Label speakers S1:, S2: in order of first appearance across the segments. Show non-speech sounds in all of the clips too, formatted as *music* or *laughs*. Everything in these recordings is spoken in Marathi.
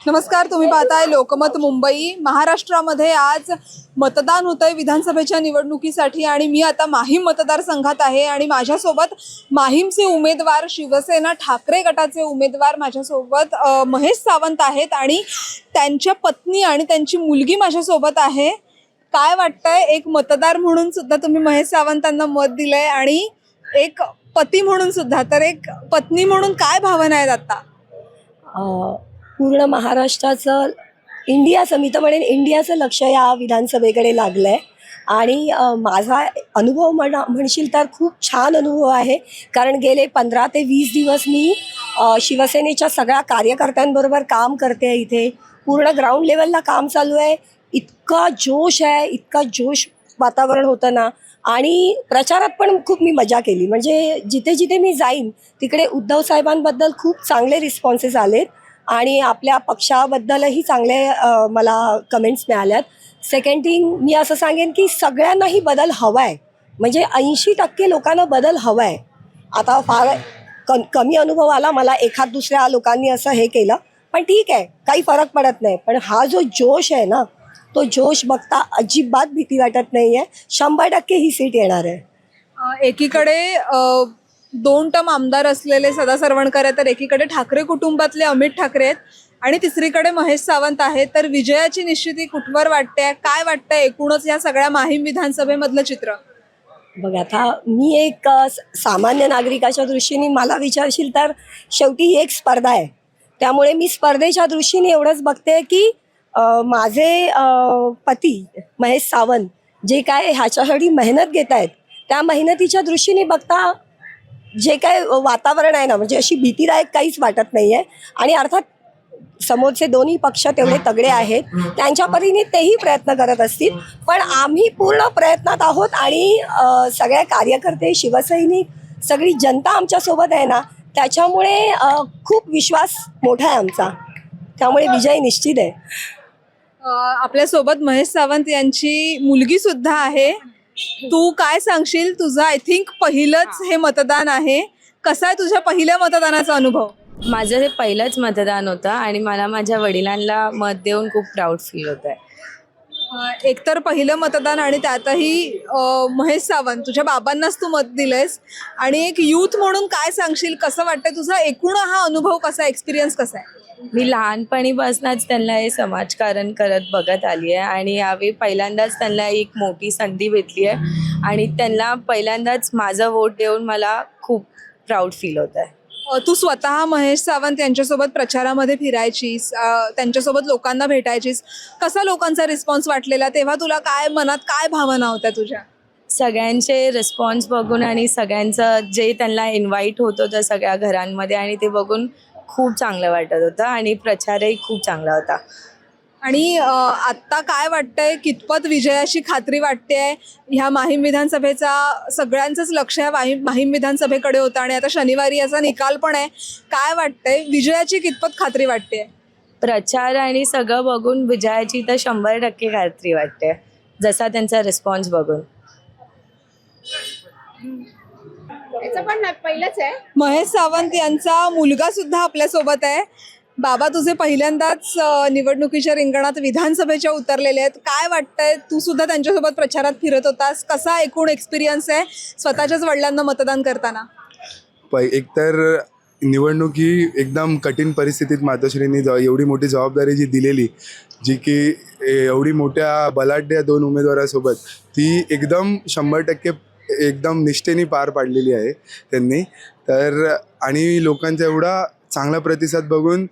S1: नमस्कार तुम्ही पाहताय लोकमत मुंबई. महाराष्ट्रामध्ये आज मतदान होत आहे विधानसभेच्या निवडणुकीसाठी आणि मी आता माहीम मतदारसंघात आहे आणि माझ्यासोबत माहीमचे उमेदवार शिवसेना ठाकरे गटाचे उमेदवार माझ्यासोबत महेश सावंत आहेत आणि त्यांच्या पत्नी आणि त्यांची मुलगी माझ्यासोबत आहे. काय वाटतंय? एक मतदार म्हणून सुद्धा तुम्ही महेश सावंतांना मत दिलंय आणि एक पती म्हणून सुद्धा. तर एक पत्नी म्हणून काय भावना आहेत आता?
S2: पूर्ण महाराष्ट्राचं इंडियाचं मी तर म्हणेन इंडियाचं लक्ष या विधानसभेकडे लागलं आहे आणि माझा अनुभव म्हणा म्हणशील तर खूप छान अनुभव आहे. कारण गेले पंधरा ते वीस दिवस मी शिवसेनेच्या सगळ्या कार्यकर्त्यांबरोबर काम करते इथे. पूर्ण ग्राउंड लेवलला काम चालू आहे. इतका जोश आहे इतका जोश वातावरण होतं ना. आणि प्रचारात पण खूप मी मजा केली. म्हणजे जिथे जिथे मी जाईन तिकडे उद्धव साहेबांबद्दल खूप चांगले रिस्पॉन्सेस आलेत. आणि आपल्या पक्षाबद्दलही चांगले मला कमेंट्स मिळाल्यात. सेकंड थिंग मी असं सांगेन की सगळ्यांनाही बदल हवा आहे म्हणजे ऐंशी टक्के लोकांना बदल हवा आहे आता फार क कमी अनुभव आला मला एखाद दुसऱ्या लोकांनी असं हे केलं पण ठीक आहे काही फरक पडत नाही. पण हा जो जोश आहे ना तो जोश बघता अजिबात भीती वाटत नाही आहे शंभर टक्के ही सीट येणार आहे.
S1: एकीकडे दोन टम आमदार असलेले सदा सरवणकर आहेत तर एकीकडे ठाकरे कुटुंबातले अमित ठाकरे आहेत आणि तिसरीकडे महेश सावंत आहेत तर विजयाची निश्चिती कुठवर वाटते? काय वाटतंय एकूणच या सगळ्या माहीम विधानसभेमधलं चित्र?
S2: बघ आता मी एक सामान्य नागरिकाच्या दृष्टीने मला विचारशील तर शेवटी ही एक स्पर्धा आहे. त्यामुळे मी स्पर्धेच्या दृष्टीने एवढंच बघते की माझे पती महेश सावंत जे काय ह्याच्यासाठी मेहनत घेत आहेत त्या मेहनतीच्या दृष्टीने बघता जे काय वातावरण आहे ना म्हणजे अशी भीतीदायक काहीच वाटत नाही आहे आणि अर्थात समोरचे दोन्ही पक्ष तेवढे तगडे आहेत. त्यांच्या परीने तेही प्रयत्न करत असतील. पण आम्ही पूर्ण प्रयत्नात आहोत आणि सगळ्या कार्यकर्ते शिवसैनिक सगळी जनता आमच्यासोबत आहे ना त्याच्यामुळे खूप विश्वास मोठा आहे आमचा. त्यामुळे विजय निश्चित आहे.
S1: आपल्यासोबत महेश सावंत यांची मुलगी सुद्धा आहे. तू काय सांगशील? तुझं आय थिंक पहिलंच हे मतदान आहे. कसा आहे तुझ्या पहिल्या मतदानाचा अनुभव?
S3: माझं हे पहिलंच मतदान होतं आणि मला माझ्या वडिलांना मत देऊन खूप प्राऊड फील होत आहे
S1: एकतर पहिलं मतदान आणि त्यातही महेश सावंत तुझ्या बाबांनाच तू मत दिलंयस. आणि एक युथ म्हणून काय सांगशील? कसं वाटतंय तुझा? एकूण हा अनुभव कसा? एक्सपिरियन्स कसा आहे?
S3: मी लहानपणीपासूनच त्यांना हे समाजकारण करत बघत आली आहे आणि यावेळी पहिल्यांदाच त्यांना एक मोठी संधी भेटली आहे आणि त्यांना पहिल्यांदाच माझं वोट देऊन मला खूप प्राऊड फील होत आहे
S1: तू स्वतः महेश सावंत यांच्यासोबत प्रचारामध्ये फिरायचीस त्यांच्यासोबत लोकांना भेटायचीस. कसा लोकांचा रिस्पॉन्स वाटलेला? तेव्हा तुला काय मनात काय भावना होत्या तुझ्या?
S3: सगळ्यांचे रिस्पॉन्स बघून आणि सगळ्यांचं जे त्यांना इन्व्हाइट होत होतं सगळ्या घरांमध्ये आणि ते बघून खूप चांगलं वाटत होतं आणि प्रचारही खूप चांगला होता.
S1: आणि आत्ता काय वाटतंय? कितपत विजयाची खात्री वाटते ह्या माहीम विधानसभेचा सगळ्यांचंच लक्ष ह्या माहीम माहीम विधानसभेकडे होतं आणि आता शनिवारी याचा निकाल पण आहे. काय वाटतंय? विजयाची कितपत खात्री वाटते
S3: प्रचार आणि सगळं बघून विजयाची तर शंभर टक्के खात्री वाटते जसा त्यांचा रिस्पॉन्स बघून.
S4: याचं पण पहिलंच आहे.
S1: महेश सावंत यांचा मुलगा सुद्धा आपल्यासोबत आहे. बाबा तुझे पहिल्यांदाच अ, निवडणुकीच्या रिंगणात विधानसभेच्या उतरलेले आहेत. काय वाटतंय? तू सुद्धा त्यांच्यासोबत प्रचारात फिरत होतास. कसा एकूण एक्सपिरियन्स आहे स्वतःच्याच वडिलांना मतदान करताना?
S5: पै एकतर निवडणूक ही एकदम कठीण परिस्थितीत मातोश्रींनी ज एवढी मोठी जबाबदारी जी दिलेली जी की ए- एवढी मोठ्या बलाढ्य दोन उमेदवारासोबत ती एकदम शंभर टक्के एकदम निष्ठेने पार पाडलेली आहे त्यांनी. तर आणि लोकांचा एवढा चांगला प्रतिसाद बघून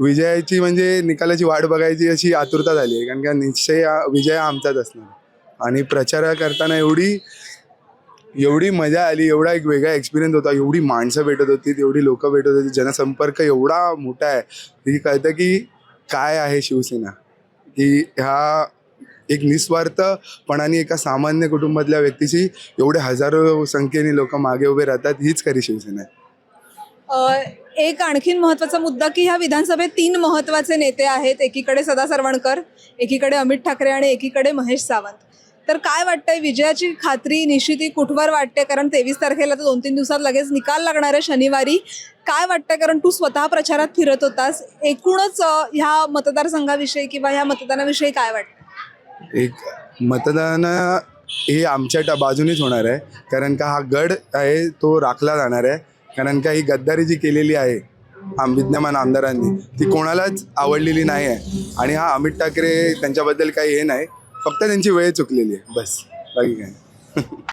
S5: विजयाची म्हणजे निकालाची वाट बघायची अशी आतुरता झाली आहे. कारण का निश्चय विजय आमचाच असणार. आणि प्रचार करताना एवढी एवढी मजा आली एवढा एक वेगळा एक्सपिरियन्स होता. एवढी माणसं भेटत होती एवढी लोक भेटत होती. जनसंपर्क एवढा मोठा आहे. की कळतं की काय आहे शिवसेना. की ह्या एक निस्वार्थपणाने एका सामान्य कुटुंबातल्या व्यक्तीशी एवढे हजारो संख्येने लोक मागे उभे राहतात हीच खरी शिवसेना आहे.
S1: एक आणखीन महत्त्वाचा मुद्दा की ह्या विधानसभेत तीन महत्त्वाचे नेते आहेत एकीकडे सदा सरवणकर एकीकडे अमित ठाकरे आणि एकीकडे महेश सावंत. तर काय वाटतंय विजयाची खात्री निश्चिती कुठवर वाटते? कारण तेवीस तारखेला तर दोन तीन दिवसात लगेच निकाल लागणार आहे शनिवारी. काय वाटतंय कारण तू स्वतः प्रचारात फिरत होतास. एकूणच ह्या मतदारसंघाविषयी किंवा ह्या मतदानाविषयी काय वाटतं
S5: एक मतदान हे आमच्या टा बाजूनेच होणार आहे. कारण का हा गड आहे तो राखला जाणार आहे. कारण का ही गद्दारी जी केलेली आहे आम विद्यमान आमदारांनी ती कोणालाच आवडलेली नाही आहे. आणि हा अमित ठाकरे त्यांच्याबद्दल काही हे नाही. फक्त त्यांची वेळ चुकलेली आहे. बस. बाकी काय नाही. *laughs*